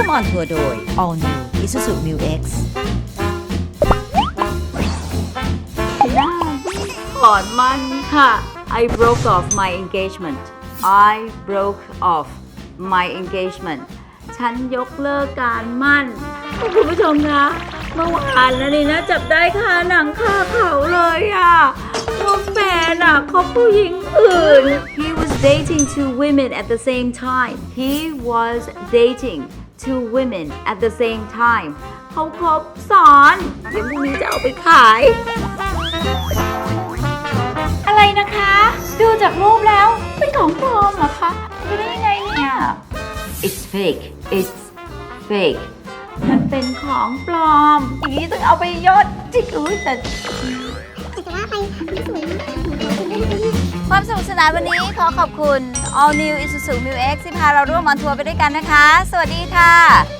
ร่วมออนทัวร์โดย All New Isuzu Mu X ก่อนมันค่ะ I broke off my engagement I broke off my engagement ฉันยกเลิกการมั่น คุณผู้ชมคะเมื่อวานนะนี่นะ จับได้คาหนังคาเขาเลยอะว่าแฟ นอะเขาผู้หญิงอื่น He was dating two women at the same time He was dating two women at the same time เขาคบซ้อน เดี๋ยวพรุ่งนี้จะเอาไปขาย อะไรนะคะ ดูจากรูปแล้ว เป็นของปลอมเหรอคะเป็นได้ยังไงเนี่ย It's fake It's fake มันเป็นของปลอม อย่างนี้ต้องเอาไปยดจิกอุ้ยแต่ ความสนุกสนานวันนี้ขอขอบคุณ All New Isuzu Mu X ที่พาเราร่วมออนทัวร์ไปด้วยกันนะคะ สวัสดีค่ะ